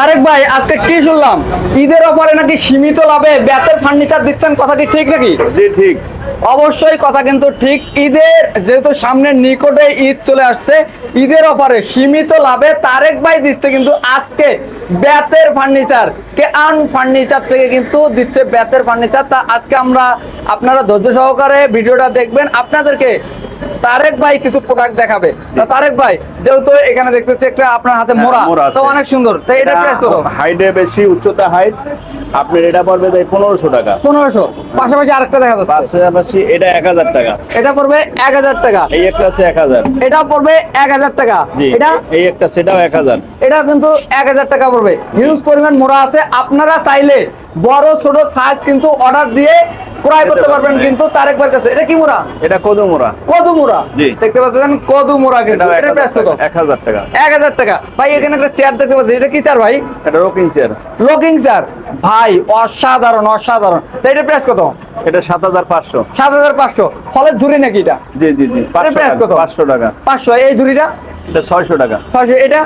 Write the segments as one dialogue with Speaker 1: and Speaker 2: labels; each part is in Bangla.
Speaker 1: তারেক ভাই, আজকে কি শুনলাম? ঈদের অফারে নাকি সীমিত লাভে বেতের ফার্নিচার দিচ্ছেন? কথাটি ঠিক নাকি?
Speaker 2: ঠিক।
Speaker 1: অবশ্যই কথা কিন্তু ঠিক। ঈদের যেহেতু সামনের নিকটে ঈদ চলে আসছে ঈদের অফারে সীমিত লাভে তারেক ভাই দিচ্ছে কিন্তু আজকে ব্যাতের ফার্নিচার কে আন ফার্নিচার থেকে কিন্তু দিচ্ছে ব্যাতের ফার্নিচার তা আজকে আমরা আপনারা ধৈর্য সহকারে ভিডিওটা দেখবেন। আপনাদেরকে তারেক ভাই কিছু প্রোডাক্ট দেখাবে। তা তারেক ভাই যেহেতু এখানে দেখতেছি একটা আপনার হাতে মোড়া
Speaker 2: হ্যাঁ, মোড়া
Speaker 1: তো অনেক সুন্দর। তো এটা প্রাইস কত?
Speaker 2: হাইটে বেশি উচ্চতা হাইট আপনার এটা পড়বে তাই পনেরোশো টাকা।
Speaker 1: পনেরোশো। পাশাপাশি আরেকটা দেখা যাচ্ছে।
Speaker 2: পাশাপাশি এটা এক হাজার টাকা।
Speaker 1: এটা পড়বে এক হাজার টাকা।
Speaker 2: এই একটা আছে এক হাজার।
Speaker 1: এটা পড়বে এক হাজার টাকা। এটা
Speaker 2: এই একটা সেটাও এক হাজার।
Speaker 1: এটা কিন্তু এক হাজার টাকা পড়বে। হিউজ পরিমাণ মোড়া আছে। আপনারা চাইলে বড় ছোট সাইজ কিন্তু অর্ডার দিয়ে ক্রয় করতে পারবেন। কিন্তু তারেক ভাইয়ের কাছে। এটা কি মোড়া?
Speaker 2: এটা কদু মোড়া
Speaker 1: কদু মোড়া দেখতে পাচ্ছেন কদু মোড়া কিন্তু এটা প্রাইস কত?
Speaker 2: টাকা, এক হাজার টাকা।
Speaker 1: এক হাজার টাকা। ভাই এখানে একটা চেয়ার দেখতে পাচ্ছি। এটা কি চেয়ার ভাই?
Speaker 2: এটা রকিং চেয়ার
Speaker 1: লকিং চেয়ার ভাই অসাধারণ অসাধারণ। এটা প্রাইস কত?
Speaker 2: এটা সাত হাজার পাঁচশো।
Speaker 1: সাত হাজার পাঁচশো। ফলের ঝুড়ি নাকি এটা?
Speaker 2: জি জি জি। পাঁচশো
Speaker 1: price
Speaker 2: টাকা
Speaker 1: কত?
Speaker 2: পাঁচশো টাকা।
Speaker 1: পাঁচশো। এই ঝুড়িটা?
Speaker 2: এটা ছয়শো টাকা।
Speaker 1: ছয়শো। এটা?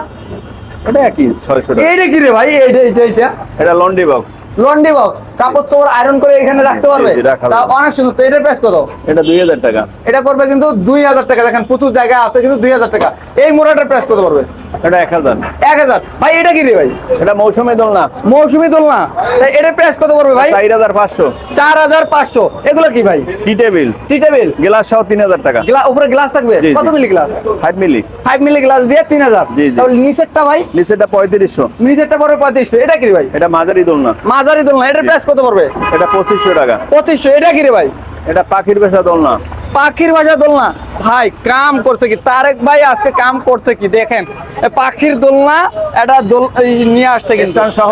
Speaker 2: এটা কি ছয়শো টাকা।
Speaker 1: এইটা কি রে ভাই? এইটা এইটা এইটা।
Speaker 2: এটা লন্ড্রি বক্স
Speaker 1: লন্ডি বক্স কাপড় চোপড় আয়রন করে এখানে রাখতে পারবে? তা অনেক সুন্দর। তো এটার প্রাইস কত?
Speaker 2: এটা দুই হাজার টাকা।
Speaker 1: এটা পড়বে কিন্তু দুই হাজার টাকা। দেখেন প্রচুর জায়গা আছে কিন্তু দুই হাজার টাকা। এই মোড়াটার প্রাইস কত পড়বে?
Speaker 2: এটা এক হাজার।
Speaker 1: এক হাজার। ভাই এটা কি রে ভাই?
Speaker 2: এটা মৌসুমি দোলনা।
Speaker 1: মৌসুমি দোলনা। তা এটার প্রাইস কত পড়বে ভাই?
Speaker 2: চার হাজার পাঁচশো।
Speaker 1: চার হাজার পাঁচশো। এগুলো কি ভাই?
Speaker 2: Tea table.
Speaker 1: Tea table?
Speaker 2: Glass সহ তিন হাজার টাকা।
Speaker 1: উপরে গ্লাস থাকবে। কত milli glass
Speaker 2: five milli
Speaker 1: five milli glass দিয়ে তিন হাজার।
Speaker 2: জি, জি।
Speaker 1: তাহলে নিচেরটা ভাই? নিচেরটা পড়বে পঁয়ত্রিশশো। এটা কি ভাই?
Speaker 2: এটা মাঝারি দোলনা।
Speaker 1: মাঝারি দোলনা এটার প্রাইস কত পড়বে?
Speaker 2: এটা পঁচিশশো টাকা।
Speaker 1: পঁচিশশো এটা কি রে ভাই?
Speaker 2: এটা পাখির পেশা দোলনা।
Speaker 1: পাখির বাসা দোলনা? ভাই কাম করছে কি? তারেক ভাই আজকে কাম করছে কি? দেখেন পাখির দোলনা এটা দোল নিয়ে আসছে কি
Speaker 2: স্ট্যান্ড সহ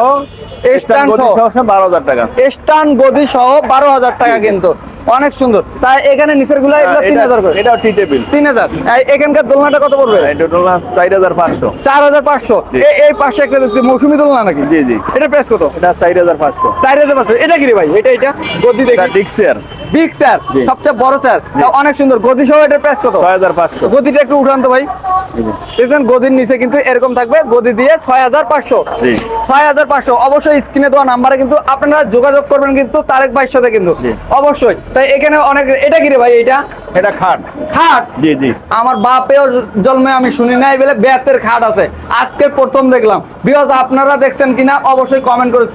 Speaker 1: স্ট্যান্ড
Speaker 2: স্ট্যান্ড
Speaker 1: সহ।
Speaker 2: সহ বারো হাজার টাকা।
Speaker 1: স্টান গদি সহ বারো হাজার টাকা কিন্তু। অনেক সুন্দর। তাই এখানে নিচেরগুলা এগুলো তিন হাজার করে।
Speaker 2: এটাও টি টেবিল
Speaker 1: তিন হাজার। এখানকার দোলনাটা কত পড়বে?
Speaker 2: দোলনা চার হাজার পাঁচশো।
Speaker 1: চার হাজার পাঁচশো। এই পাশে একটা দেখছি মৌসুমি দোলনা নাকি?
Speaker 2: জি জি।
Speaker 1: এটা প্রাইস কত?
Speaker 2: এটা চার হাজার পাঁচশো।
Speaker 1: চার হাজার পাঁচশো। এটা কি রে ভাই? এটা এটা? গদি বিগ স্যার সবচেয়ে বড় স্যার অনেক সুন্দর। গদি সহ এটার প্রাইস কত?
Speaker 2: ছয় হাজার পাঁচশো।
Speaker 1: গদিটা একটু উঠান তো ভাই। দেখবেন গদির নিচে কিন্তু এরকম থাকবে। গদি দিয়ে ছয় হাজার পাঁচশো। ছয় হাজার পাঁচশো। অবশ্যই স্ক্রিনে দেওয়া নাম্বারে কিন্তু আপনারা যোগাযোগ করবেন কিন্তু তারেক ভাইয়ের সাথে কিন্তু। অবশ্যই। তাই এখানে অনেক এটা কি রে ভাই এটা
Speaker 2: এটা খাট।
Speaker 1: খাট?
Speaker 2: জি জি।
Speaker 1: আমার বাপেও জন্মে আমি শুনি নাই বলে বেতের খাট আছে। আজকে প্রথম দেখলাম। বিকজ আপনারা দেখছেন কিনা অবশ্যই কমেন্ট করে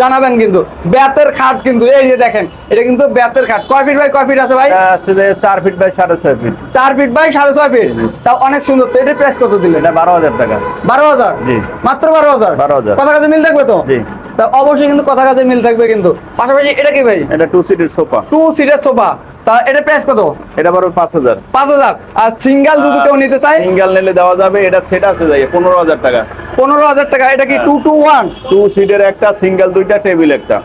Speaker 1: জানাবেন কিন্তু। বেতের খাট কিন্তু এই যে দেখেন এটা কিন্তু বেতের খাট। কয় ফিট বাই কয় ফিট আছে ভাই?
Speaker 2: এটা চার ফিট বাই সাড়ে ছয় ফিট।
Speaker 1: চার ফিট বাই সাড়ে ছয় ফিট? তা অনেক সুন্দর। তো এটার প্রাইস কত দিলেন?
Speaker 2: এটা বারো হাজার টাকা।
Speaker 1: বারো হাজার?
Speaker 2: জি।
Speaker 1: মাত্র বারো হাজার?
Speaker 2: 12,000
Speaker 1: কথা কাছে মিল দেখবে তো?
Speaker 2: জি।
Speaker 1: তা অবশ্যই কিন্তু কথা কাজে মিল থাকবে কিন্তু। পাশাপাশি এটা কি ভাই?
Speaker 2: এটা টু সিটের সোফা
Speaker 1: টু সিটের সোফা তা এটা প্রাইস কত?
Speaker 2: এটা বারো পাঁচ হাজার।
Speaker 1: পাঁচ হাজার। আর সিঙ্গেল যদি কেউ নিতে চায়?
Speaker 2: সিঙ্গেল নিলে দেওয়া যাবে এটা সেট আছে যাই পনেরো হাজার টাকা।
Speaker 1: পনেরো হাজার টাকা এটা কি। টু টু ওয়ান
Speaker 2: টু সিটের একটা সিঙ্গেল দুইটা টেবিল একটা।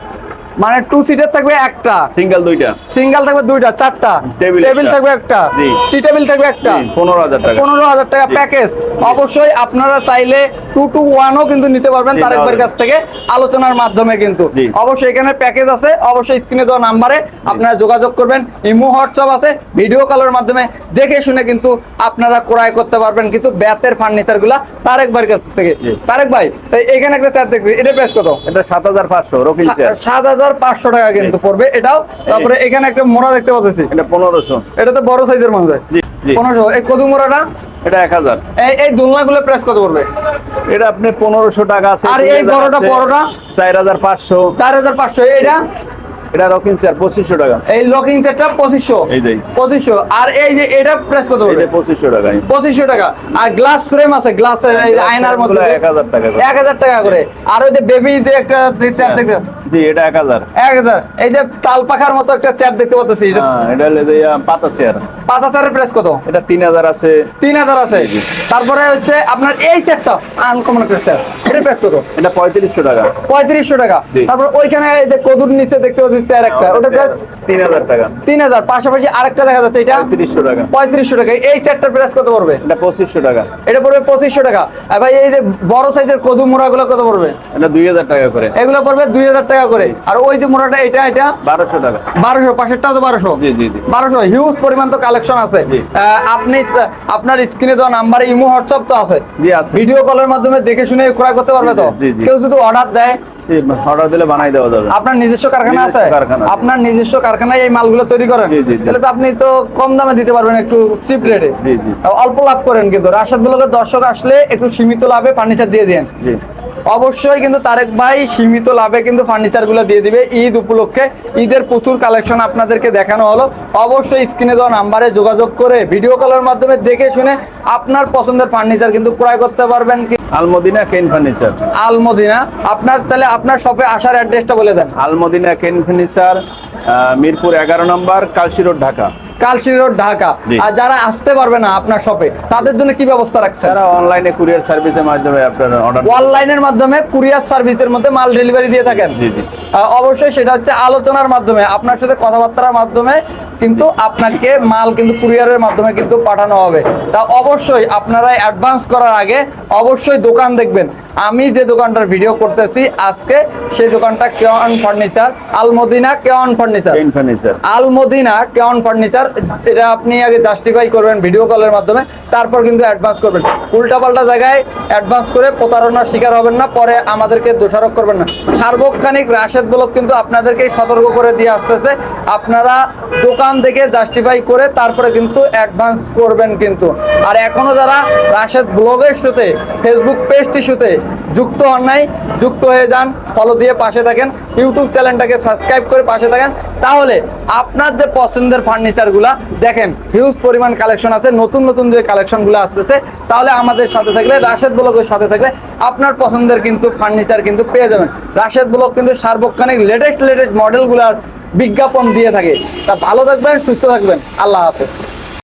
Speaker 1: মানে টু সিটের থাকবে একটা।
Speaker 2: সিঙ্গেল দুইটা।
Speaker 1: সিঙ্গেল থাকবে দুইটা চারটা।
Speaker 2: টেবিল
Speaker 1: থাকবে একটা। টি টেবিল থাকবে একটা।
Speaker 2: পনেরো হাজার টাকা।
Speaker 1: পনেরো হাজার টাকা প্যাকেজ অবশ্যই আপনারা চাইলে টু টু ওয়ানও কিন্তু নিতে পারবেন
Speaker 2: জি,
Speaker 1: তারেক কাছ থেকে আলোচনার মাধ্যমে কিন্তু। অবশ্যই এখানে প্যাকেজ আছে অবশ্যই স্ক্রিনে দেওয়া নাম্বারে আপনারা যোগাযোগ করবেন। ইমো হোয়াটসঅ্যাপ আছে ভিডিও কলের মাধ্যমে দেখে শুনে কিন্তু আপনারা ক্রয় করতে পারবেন কিন্তু ব্যাতের ফার্নিচারগুলা তারেক ভাইয়ের কাছ থেকে। তারেক ভাই তাই এখানে একটা চেয়ার দেখবি এটা প্রাইস কত?
Speaker 2: এটা সাত হাজার পাঁচশো
Speaker 1: সাত হাজার পাঁচশো টাকা কিন্তু পড়বে এটাও। তারপরে এখানে একটা মোড়া দেখতে পাচ্ছি।
Speaker 2: এটা পনেরোশো।
Speaker 1: এটা তো বড় সাইজের
Speaker 2: জি
Speaker 1: পনেরোশো। এই কদু মোড়াটা?
Speaker 2: এটা এক হাজার।
Speaker 1: এই দুলনা গুলো প্রাইস কত পড়বে?
Speaker 2: এটা আপনি পনেরোশো টাকা আছে
Speaker 1: আর এই বড়টা, বড়টা?
Speaker 2: চার হাজার পাঁচশো।
Speaker 1: চার হাজার পাঁচশো। এটা
Speaker 2: এটা রকিং চেয়ার টাকা।
Speaker 1: এই লকিং
Speaker 2: এই
Speaker 1: পঁচিশশো। আর এই যে এটা প্রাইস কত
Speaker 2: এটা টাকা
Speaker 1: টাকা। আর গ্লাস ফ্রেম আছে গ্লাস আয়নার
Speaker 2: এক হাজার টাকা করে।
Speaker 1: এক হাজার টাকা করে। আর ওই যে বেবি একটা চেয়ার দেখতে
Speaker 2: জি এটা
Speaker 1: এই যে মতো একটা চেয়ার দেখতে পাচ্ছি। এটা
Speaker 2: হ্যাঁ এটা হলো পাতা চেয়ার
Speaker 1: পাতা চেয়ারের প্রাইস কত?
Speaker 2: এটা তিন হাজার আছে।
Speaker 1: তিন হাজার আছে। তারপরে হচ্ছে আপনার এই চেয়ারটা আনকমন একটা চেয়ার প্রাইস কত?
Speaker 2: এটা পঁয়ত্রিশশো টাকা।
Speaker 1: পঁয়ত্রিশশো টাকা। তারপর ওইখানে এই যে কদুর নিচে দেখতে পাচ্ছি দিচ্ছে আর একটা ওটা
Speaker 2: তিন হাজার টাকা।
Speaker 1: তিন হাজার পাশাপাশি আরেকটা দেখা যাচ্ছে এটা
Speaker 2: তিরিশশো টাকা।
Speaker 1: পঁয়ত্রিশশো টাকা। এই চারটার প্রাইস কত পড়বে?
Speaker 2: এটা পঁচিশশো টাকা।
Speaker 1: এটা পড়বে পঁচিশশো টাকা। আর ভাই এই যে বড় সাইজের কদু মোড়াগুলো কত পড়বে?
Speaker 2: এটা দুই হাজার টাকা করে।
Speaker 1: এগুলো পড়বে দুই হাজার টাকা করে। আর ওই যে মোড়াটা এটা এটা?
Speaker 2: বারোশো টাকা।
Speaker 1: বারোশো পাশেরটা তো বারোশো।
Speaker 2: জি জি জি।
Speaker 1: বারোশো হিউজ পরিমাণ তো কালেকশন আছে। আপনি আপনার স্ক্রিনে দেওয়া নাম্বারে ইমো হোয়াটসঅ্যাপ তো আছে।
Speaker 2: জি আছে।
Speaker 1: ভিডিও কলের মাধ্যমে দেখে শুনে ক্রয় করতে পারবে তো। কেউ যদি অর্ডার দেয়
Speaker 2: অর্ডার দিলে বানাই দেওয়া যাবে।
Speaker 1: আপনার নিজস্ব কারখানা আছে?
Speaker 2: কারখানা
Speaker 1: আপনার নিজস্ব কারখানায় এই মালগুলো তৈরি করেন। তাহলে তো আপনি তো কম দামে দিতে পারবেন একটু চিপ রেটে। অল্প লাভ করেন কিন্তু। রাশাদ দর্শক আসলে একটু সীমিত লাভে ফার্নিচার দিয়ে দেন। অবশ্যই কিন্তু তারেক ভাই সীমিত লাভে কিন্তু ফার্নিচারগুলো দিয়ে দিবে ঈদ উপলক্ষে। ঈদের প্রচুর কালেকশন আপনাদেরকে দেখানো হলো। অবশ্যই স্ক্রিনে দেওয়া নাম্বারে যোগাযোগ করে ভিডিও কলের মাধ্যমে দেখে শুনে আপনার পছন্দের ফার্নিচার কিন্তু ক্রয় করতে পারবেন কি?
Speaker 2: আলমদিনা কেন ফার্নিচার
Speaker 1: আলমদিনা। আপনার তাহলে আপনার শপে আসার অ্যাড্রেসটা বলে দেন।
Speaker 2: আলমদিনা কেন ফার্নিচার মিরপুর এগারো নম্বর কালসি রোড ঢাকা।
Speaker 1: কালশি রোড ঢাকা। আর যারা আসতে পারবে না আপনার শপে তাদের জন্য কি ব্যবস্থা রাখছেন?
Speaker 2: তারা অনলাইনে কুরিয়ার সার্ভিসের মাধ্যমে আপনার অর্ডার
Speaker 1: অনলাইনের মাধ্যমে কুরিয়ার সার্ভিসের মধ্যে মাল ডেলিভারি দিয়ে থাকেন।
Speaker 2: জি জি।
Speaker 1: অবশ্যই সেটা হচ্ছে আলোচনার মাধ্যমে আপনার সাথে কথাবার্তার মাধ্যমে কিন্তু আপনাকে মাল কিন্তু কুরিয়ারের মাধ্যমে কিন্তু পাঠানো হবে। তা অবশ্যই আপনারা অ্যাডভান্স করার আগে অবশ্যই দোকান দেখবেন। আমি যে দোকানটার ভিডিও করতেছি আজকে সেই দোকানটা K one furniture Almadina K one furniture Almadina K one furniture এটা আপনি আগে জাস্টিফাই করবেন ভিডিও কলের মাধ্যমে, তারপর কিন্তু অ্যাডভান্স করবেন। উল্টাপাল্টা জায়গায় অ্যাডভান্স করে প্রতারণার শিকার হবেন না, পরে আমাদেরকে দোষারোপ করবেন না। সার্বক্ষণিক রাশেদ ব্লক কিন্তু আপনাদেরকে সতর্ক করে দিয়ে আসতেছে। আপনারা দোকান থেকে জাস্টিফাই করে তারপরে কিন্তু অ্যাডভান্স করবেন কিন্তু। আর এখনও যারা রাশেদ ব্লগের সাথে ফেসবুক পেজটির ইস্যুতে যুক্ত হন নাই, যুক্ত হয়ে যান ফলো দিয়ে পাশে থাকেন। ইউটিউব চ্যানেলটাকে সাবস্ক্রাইব করে পাশে থাকেন। তাহলে আপনার যে পছন্দের ফার্নিচারগুলা দেখেন হিউজ পরিমাণ কালেকশন আছে, নতুন নতুন যে কালেকশনগুলো আসতেছে, তাহলে আমাদের সাথে থাকলে, রাশেদ ব্লকের সাথে থাকলে আপনার পছন্দের কিন্তু ফার্নিচার কিন্তু পেয়ে যাবেন। রাশেদ ব্লক কিন্তু সার্বক্ষণিক লেটেস্ট লেটেস্ট মডেল মডেলগুলার বিজ্ঞাপন দিয়ে থাকে। তা ভালো থাকবেন, সুস্থ থাকবেন। আল্লাহ হাফেজ।